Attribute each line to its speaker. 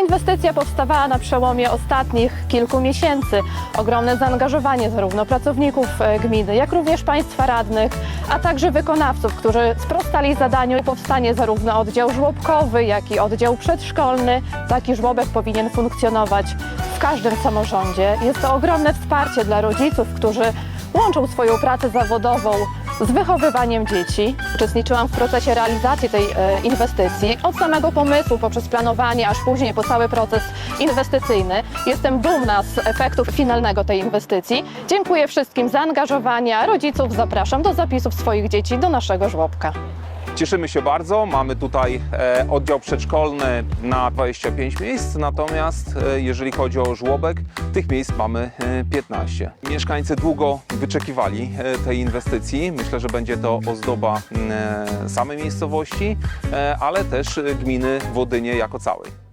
Speaker 1: inwestycja powstawała na przełomie ostatnich kilku miesięcy. Ogromne zaangażowanie zarówno pracowników e, gminy, jak również państwa radnych, a także wykonawców, którzy sprostali zadaniu. Powstanie zarówno oddział żłobkowy, jak i oddział przedszkolny. Taki żłobek powinien funkcjonować w każdym samorządzie. Jest to ogromne wsparcie dla rodziców, którzy łączą swoją pracę zawodową z wychowywaniem dzieci. Uczestniczyłam w procesie realizacji tej e, inwestycji od samego pomysłu poprzez planowanie, aż później po cały proces inwestycyjny. Jestem dumna z efektów finalnego tej inwestycji. Dziękuję wszystkim za zaangażowanie, a rodziców zapraszam do zapisów swoich dzieci do naszego żłobka.
Speaker 2: Cieszymy się bardzo. Mamy tutaj e, oddział przedszkolny na 25 miejsc, natomiast e, jeżeli chodzi o żłobek, tych miejsc mamy e, 15. Mieszkańcy długo wyczekiwali e, tej inwestycji. Myślę, że będzie to ozdoba e, samej miejscowości, e, ale też e, gminy Wodynie jako całej.